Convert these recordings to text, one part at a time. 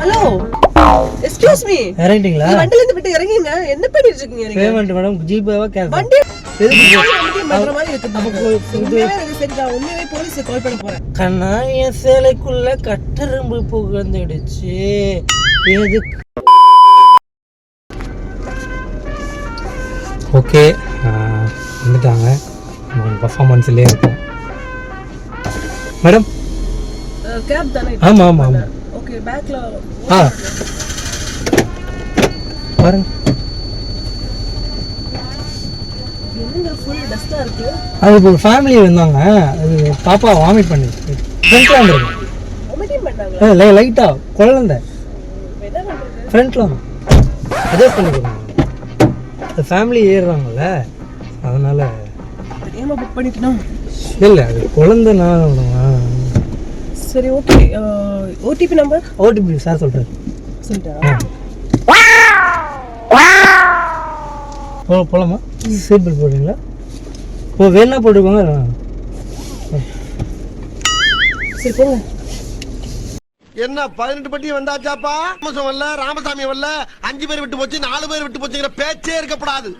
Hello excuse me இறங்கிட்டீங்களா? வண்டில இருந்து விட்டு இறங்குங்க. என்ன பண்ணிட்டு இருக்கீங்க நீங்க? பேமெண்ட் மேடம் ஜிபேவா கேஷ் வண்டி சேலைக்குள்ள கட்டெரும்பு புகழ்ந்துடுச்சு ஓகே வந்துட்டாங்க. பர்ஃபார்மன்ஸ்லேயே இருக்கும் மேடம்? கேப் தானே ஆமாம் ஆமாம் ஆமாம் ஓகே பேக்ல ஆ. பாருங்க. அது இப்போ ஃபேமிலி வந்தாங்க அது பாப்பா வாமிட் பண்ணிச்சு வாமிட்டிங் பண்ணாங்களா லைட்டாக குழந்தை ஃப்ரண்ட்ல அட்ஜஸ்ட் பண்ணிக்கோங்க அது ஃபேமிலி ஏறுறாங்கல்ல. அதனால தெரியாம புக் பண்ணிக்கணும். இல்லை அது குழந்தைனா சரி okay. OTP number? OTP sir சொல்கிறார் சொல்லிட்டா போ போகலாமா சீட் பெல்ட் போடுறீங்களா? ஓ வேணா போட்டுக்கோங்க. சரி போங்க. என்ன பதினெட்டு பட்டி வந்தாச்சாப்பா? ராமசம் வரல ராமசாமி வரல அஞ்சு பேர் விட்டு போச்சு நாலு பேர் விட்டு போச்சுங்கிற பேச்சே இருக்கப்படாது.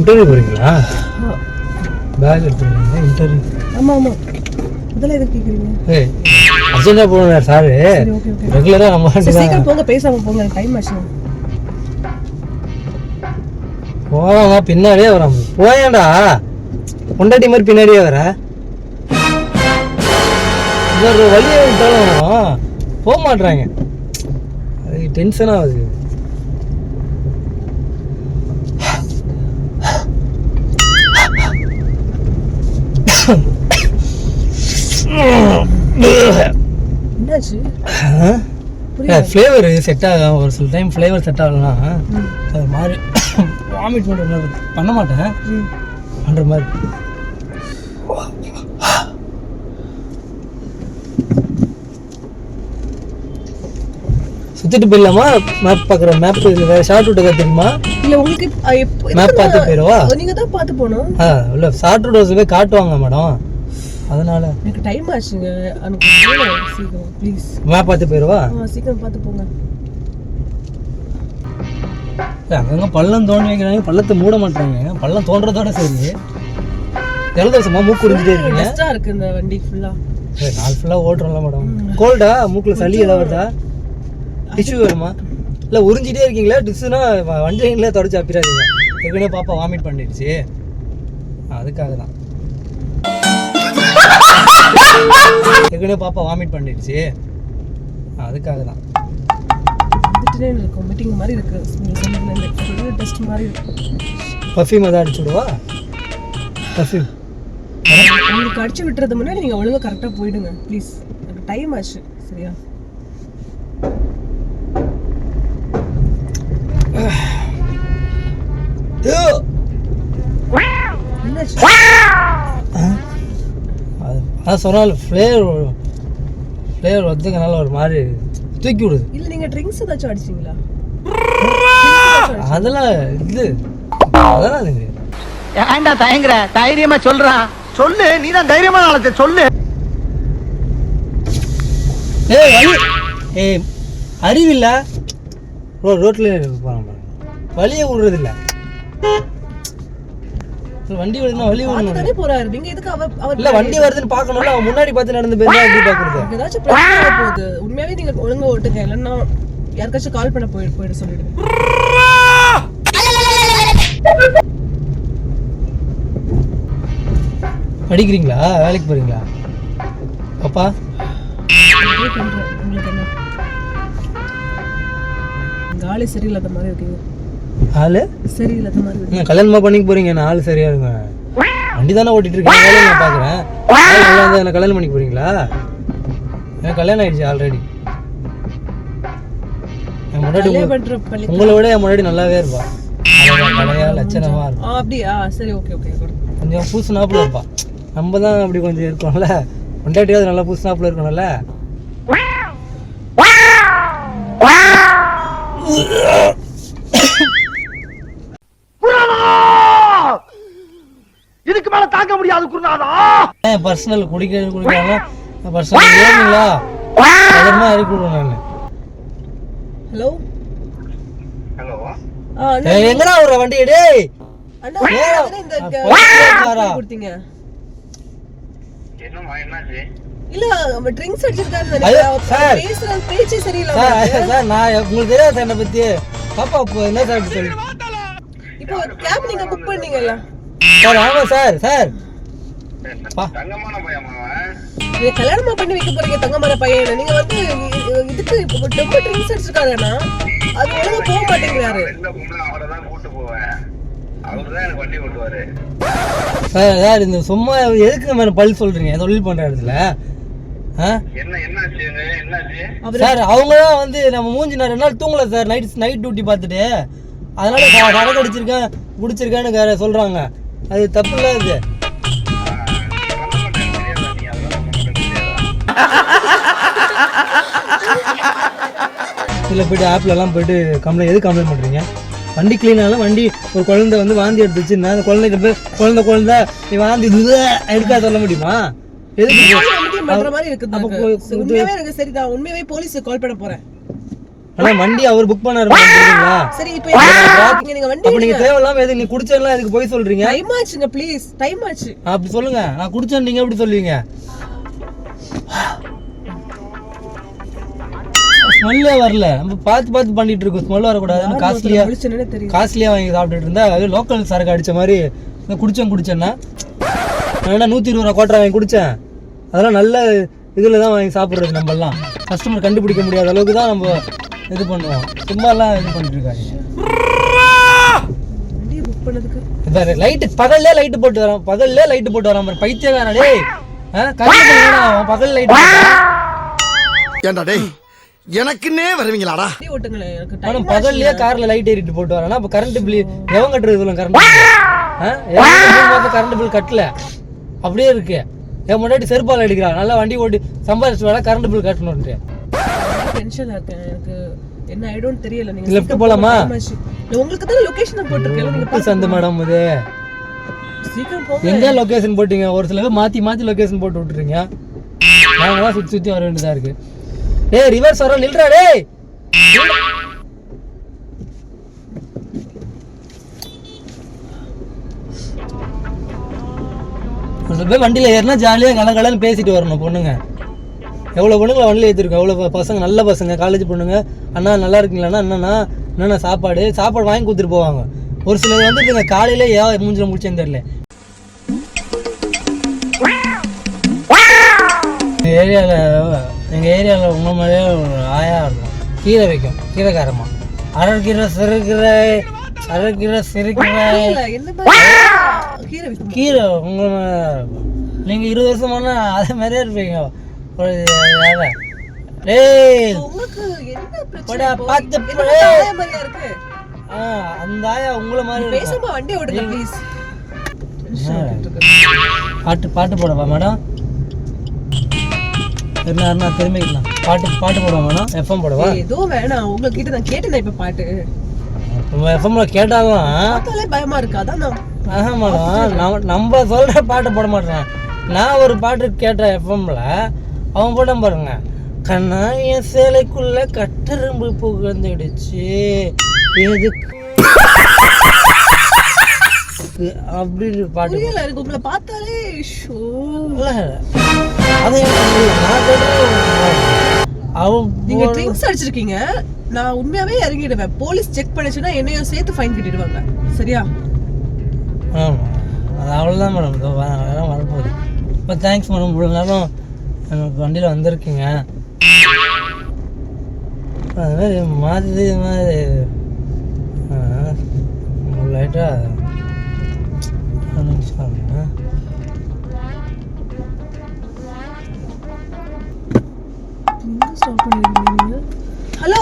இன்டர்வியூ போகிறீங்களா பேக் எடுத்துருக்கீங்க இன்டர்வியூ ஆமா ஆமா. முதல்ல எதுக்கு கேக்குறீங்க? ஏய் அர்ஜென்ட்டாக போகணும் சார். ரெகுலராக நம்ம சீக்கிரம் போங்க பேசாம போங்க டைம் ஆச்சு. போவாங்க பின்னாடியே வராம. போயேன்டா. பொண்டாட்டி மாதிரி பின்னாடியே வர. ஒரு வழியை விட்டாலும் போக மாட்றாங்க. அது டென்ஷன் ஆகுது ஃப்ளேவர் செட் ஆகும் ஒரு சில டைம் ஃப்ளேவர் செட் ஆகலன்னா அது மாதிரி வாமிட் பண்ணுற பண்ண மாட்டேன். பண்ணுற மாதிரி. சுத்திட்டு போயிடலாமா? மேப் பார்க்குற மேப் வேற ஷார்ட் ரூட் ஏதாவது தெரியுமா? இல்ல உங்களுக்கு மேப் பார்த்து போயிடவா? நீங்க தான் பார்த்து போகணும். ஆ இல்லை ஷார்ட் ரூட் போய் காட்டுவாங்க மேடம். அதனால. எனக்கு டைம் ஆச்சுங்க. சீக்கிரம் ப்ளீஸ் மேப் பார்த்து போயிடவா? சீக்கிரம் பார்த்து போங்க. அங்கங்க பள்ளம் தோண்டி வைக்கிறாங்க. பள்ளத்தை மூட மாட்டாங்க பள்ளம் தோன்றதோட சரி. ஜலதோஷமா மூக்கு உறிஞ்சிட்டே இருக்கீங்க? இருக்கு இந்த வண்டி ஃபுல்லா நாள் ஃபுல்லாக ஓட்டுறோம்ல மேடம். கோல்டா மூக்கில் சளி ஏதாவது வருதா? டிஷ்யூ வருமா இல்லை உறிஞ்சிட்டே இருக்கீங்களா டிஷ்யூனா வண்டிங்களே தொடச்சி அப்பிடாதீங்க ஏற்கனவே பாப்பா வாமிட் பண்ணிடுச்சு. அதுக்காக தான் ஏற்கனவே பாப்பா வாமிட் பண்ணிடுச்சு. அதுக்காக தான் இருக்கும் மீட்டிங் மாதிரி இருக்கு. டஸ்ட் மாதிரி இருக்கு. பர்ஃப்யூம் எதாவது அடிச்சு விடுவா? பர்ஃப்யூம் உங்களுக்கு அடிச்சு விட்டுறது முன்னாடி நீங்க ஒழுங்கா கரெக்டா போயிடுங்க. ப்ளீஸ் எனக்கு டைம் ஆச்சு. சரியா என்னாச்சு அது அதான் சொன்னாலும் ஃப்ளேவர் ஃப்ளேவர் வந்துக்கனால ஒரு மாதிரி தூக்கி விடுது. இல்ல நீங்க ட்ரிங்க்ஸ் ஏதாச்சும் அடிச்சீங்களா? அதெல்லாம் இது. அதெல்லாம் இது ஏன்டா தயங்குற? தைரியமா சொல்றான் சொல்லு நீ தான் தைரியமான ஆளத்தை சொல்லு. ஏய் வழி ஏய் அறிவில்ல. ரோ ரோட்டில் போகிறான் பாருங்க. வழியை விடுறது இல்ல வண்டி வருதுன்னா வழி தானே போறாரு. நீங்க எதுக்கு அவர் அவர் இல்ல வண்டி வருதுன்னு பார்க்கணும்ல அவன் முன்னாடி பார்த்து நடந்து போயிருந்தா எப்படி பார்க்குறது? ஏதாச்சும் பிரச்சனை போகுது உண்மையாவே நீங்க ஒழுங்கா ஓட்டுங்க. இல்லைன்னா யாருக்காச்சும் கால் பண்ண போயிடு போயிட சொல்லிடுங்க. படிக்கிறீங்களா? வேலைக்கு போறீங்களா? பாப்பா உங்களுக்கு என்ன? ஆளே சரியில்லாத மாதிரி இருக்கீங்க ஆளு? இருக்கு நீங்க கல்யாணமா பண்ணிக்க போறீங்க நான் ஆளு சரியா இருங்க வண்டி தானே ஓட்டிட்டு இருக்கேன் வேலையை நான் பாக்குறேன் நல்லா இருந்தா என்ன கல்யாணம் பண்ணிக்க போறீங்களா? எனக்கு கல்யாணம் ஆயிடுச்சு ஆல்ரெடி என் முன்னாடி உங்களை விட என் முன்னாடி நல்லாவே இருப்பா. அழகா, லட்சணமா இருக்கும் அப்படியா? சரி ஓகே ஓகே கொஞ்சம் பூசு நாப்புல இருப்பா. நம்ம தான் அப்படி கொஞ்சம் இருக்கோம்ல. கொண்டாட்டியாவது நல்லா பூசு நாப்புல இருக்கணும்ல. பர்சனல் குடிக்க குடிக்காம? பர்சனல் ஏறுங்களா அதமா விடுவேன் நான். ஹலோ ஹலோ எங்கடா ஒரு வண்டி இல்ல அவன் ட்ரிங்க்ஸ் அடிச்சிருக்காரு ஐயோ, நினைக்கிறேன். சார். பேசுற பேச்சே சரியில்லை சார் நான் உங்களுக்கு தெரியாது என்னை பத்தி. பாப்பா இப்போ என்ன சார் சொல்லி இப்போ கேப் நீங்க புக் பண்ணீங்கல்ல. சார் ஆமா சார் சார் பா. தங்கமான பையன் அவன் நீங்க கல்யாணமா பண்ணி வைக்க போறீங்க தங்கமர பையன் நீங்க வந்து இதுக்கு இப்போ ரொம்ப ட்ரிங்க்ஸ் அடிச்சிருக்காருன்னா அது ஒழுங்கா போக மாட்டேங்கிறாரு வெளில பொம்பளை அவரை தான் கூட்டு போவேன். அவரு தான் எனக்கு வண்டி ஓட்டுவாரு. சார் சார் இந்த சும்மா எதுக்கு மேடம் பல் சொல்றீங்க? தொழில் பண்ற இடத்துல. சார் அவங்க தான் வந்து நம்ம மூஞ்சி ரெண்டு நாள் தூங்கல சார். நைட் நைட் டியூட்டி பார்த்துட்டு. அதனால சரக்கு அடிச்சிருக்கேன் குடிச்சிருக்கேன்னு சொல்றாங்க. அது தப்பு இல்லை அது. இதில் போயிட்டு ஆப்ல எல்லாம் போயிட்டு கம்ப்ளைண்ட் எது கம்ப்ளைண்ட் பண்றீங்க? வண்டி க்ளீன் ஆகலாம் வண்டி ஒரு குழந்தை வந்து வாந்தி எடுத்துச்சு நான் அந்த குழந்தைகிட்ட போய் குழந்தை குழந்தை நீ வாந்தி எடுக்கா சொல்ல முடியுமா? எதுக்கு சரிதான் உண்மையாவே போலீஸ் கால் பண்ண போறேன். ஆனா வண்டி அவர் புக் பண்ணாரு புரியுங்களா சரி இப்போ நீங்க வண்டி அப்ப நீங்க தேவையில்லாம எதுக்கு நீ குடிச்செல்லாம் எதுக்கு போய் சொல்றீங்க? டைம் ஆச்சுங்க ப்ளீஸ் டைம் ஆச்சு. அப்படி சொல்லுங்க நான் குடிச்சேன் நீங்க எப்படி சொல்லுவீங்க? ஸ்மெல்லே வரல. நம்ம பார்த்து பார்த்து பண்ணிட்டு இருக்கோம். ஸ்மெல் வரக்கூடாது. காஸ்ட்லியா காஸ்ட்லியா வாங்கி சாப்பிட்டுட்டு இருந்தா அது லோக்கல் சரக்கு அடிச்ச மாதிரி நான் குடிச்சேன் குடிச்சேன்னா நான் நூற்றி இருபது ரூபா கோட்டரை வாங்கி குடிச்சேன். அதெல்லாம் நல்ல இதில் தான் வாங்கி சாப்பிட்றது நம்மலாம் கஸ்டமர் கண்டுபிடிக்க முடியாத அளவுக்கு தான் நம்ம இது பண்ணுவோம். சும்மாலாம் இது பண்ணிட்டு இருக்காங்க வண்டியை புக் பண்ணதுக்கு. பாரு லைட்டு பகல்லே லைட்டு போட்டு வரான் பகல்லே லைட்டு போட்டு வரான் பைத்தியக்காரன் டேய். பகல் லைட் ஏண்டா டேய்? எனக்குன்னே வருவீங்களாடா? வண்டி ஓட்டுங்களேன் எனக்கு அவனும் டைம் பகல்லையே கார்ல லைட் ஏறிட்டு போட்டு வரானா அப்ப கரண்ட் பில் எவன் கட்டுறது இவ்வளவு கரண்ட் கரண்ட் பில் கட்டல? அப்படியே இருக்கு. என் முன்னாடி செருப்பால் அடிக்கிறான். நல்லா வண்டி ஓட்டி சம்பாதிச்சு வேணா கரண்ட் பில் கட்டணும்ட்டு டென்ஷனா இருக்கேன் எனக்கு என்ன ஆயிடும்னு தெரியல. நீங்க சீக்கிரம் போலாமா? உங்களுக்கு தான் லொகேஷன் போட்டிருக்கேன் நீங்க சந்து மேடம் இது? எங்க லொகேஷன் போட்டீங்க? ஒரு சில பேர் மாத்தி மாத்தி லொகேஷன் போட்டு விட்டுறீங்க. நாங்க தான் சுத்தி சுத்தி வர வேண்டியதா இருக்கு. டேய் ரிவர்ஸ் வர நில்றா டேய். ஒரு வண்டியில் ஏறினா ஜாலியாக கலகலன்னு பேசிட்டு வரணும் பொண்ணுங்க. எவ்வளோ பொண்ணுங்களை வண்டியில் ஏற்றிருக்கோம் எவ்வளோ பசங்க நல்ல பசங்க காலேஜ் பொண்ணுங்க. அண்ணா நல்லா இருக்கீங்களாண்ணா? என்னண்ணா? என்னண்ணா சாப்பாடு? சாப்பாடு வாங்கி கொடுத்துட்டு போவாங்க. ஒரு சிலர் வந்து இந்த காலையில ஏன் மூஞ்சில் முடிச்சேன்னு தெரியல. ஏரியாவில் எங்கள் ஏரியாவில் உங்கள் மாதிரியே ஒரு ஆயா இருக்கும். கீரை வைக்கும். கீரைக்காரமா அரைக்கீரை சிறுக்கீரை அரைக்கீரை சிறுக்கீரை கீரை உங்களை இருக்கும். நீங்கள் இருபது வருஷமானா அதே மாதிரியே இருப்பீங்க. ஒரு வேலை. டேய்? பார்த்து ஆ அந்த ஆயா உங்களை மாதிரி பாட்டு பாட்டு போடவா மேடம்? என்ன திரும்பிக்கலாம். பாட்டு பாட்டு போடவா மேடம் எஃப்எம் போடவா? ஏதோ வேணாம் உங்ககிட்ட நான் கேட்டேன் இப்ப பாட்டு. எஃப்எம்ல கேட்டாலும் பயமா இருக்கு அதான் நான் ஆஹா மேடம் நம்ம நம்ம சொல்ற பாட்டு போட மாட்டேன். நான் ஒரு பாட்டு கேட்டேன் எஃப்எம்ல அவன் போட பாருங்க. கண்ணா என் சேலைக்குள்ள கட்டெரும்பு புகழ்ந்துடுச்சு எதுக்கு? அப்படின்னு பாட்டு எனக்கு உங்களை பார்த்தாலே ஷோ. அது அவன் நீங்க ட்ரிங்க்ஸ் அடிச்சிருக்கீங்க. நான் உண்மையாவே இறங்கிடுவேன். போலீஸ் செக் பண்ணுச்சுன்னா என்னையும் சேர்த்து ஃபைன் கட்டிடுவாங்க. சரியா? ஆமா. அது அவ்வளோதான் மேடம் இதோ வர வரப்போகுது. இப்போ தேங்க்ஸ் மேடம் இவ்வளோ நேரம் எனக்கு வண்டியில் வந்திருக்கீங்க. அது மாதிரி மாதிரி. மாதிரி லைட்டாக ஹலோ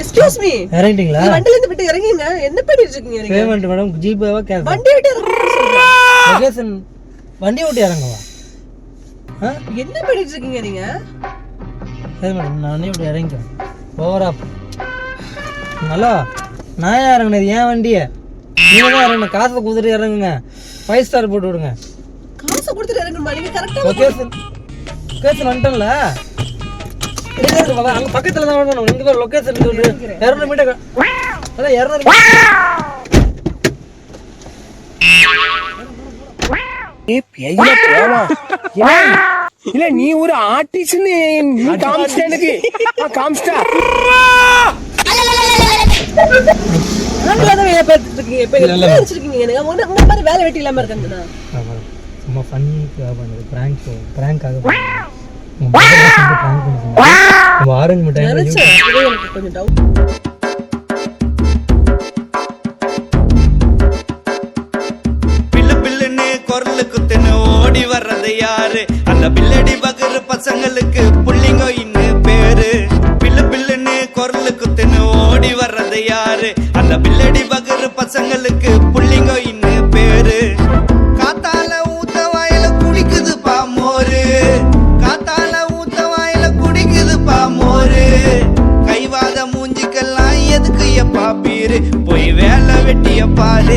எக்ஸ்கியூஸ் மீ இறங்கிட்டீங்களா? வண்டில இருந்து விட்டு இறங்குங்க. என்ன பண்ணிட்டு இருக்கீங்க பேமெண்ட் மேடம் ஜிபேவா கேஷ் வண்டி விட்டு லொகேஷன் வண்டி ஓட்டி இறங்குவா? என்ன பண்ணிட்டு இருக்கீங்க நீங்க? சரி மேடம் நானே இப்படி இறங்கிக்கிறேன். ஓவரா நல்லா நான் ஏன் இறங்குனது? ஏன் வண்டியை? நீங்கள் தான் இறங்கணும். காசை கொடுத்துட்டு இறங்குங்க. ஃபைவ் ஸ்டார் போட்டு விடுங்க. காசை கொடுத்துட்டு இறங்கணுமா? நீங்க கரெக்டா லொகேஷன் இருக்கு பாப்பா, அங்க பக்கத்துல தான் வரணும். லொகேஷன் சொல்லு இரநூறு மீட்டர் அதான் இரநூறு இல்ல நீ ஒரு ஆர்டிஸ்ட்னு நீ காமிச்சிட்ட எனக்கு. இருக்காங்கண்ணா சும்மா ஃபன்னிக்காக பண்ணுறது ப்ராங்க் ப்ராங்காக பண்ணுறது ஆரஞ்சு மிட்டாய் கொஞ்சம் டவுட் பில்லு பில்லுன்னு குரலு குத்துன்னு ஓடி வர்றது யாரு? அந்த பில்லடி பகரு பசங்களுக்கு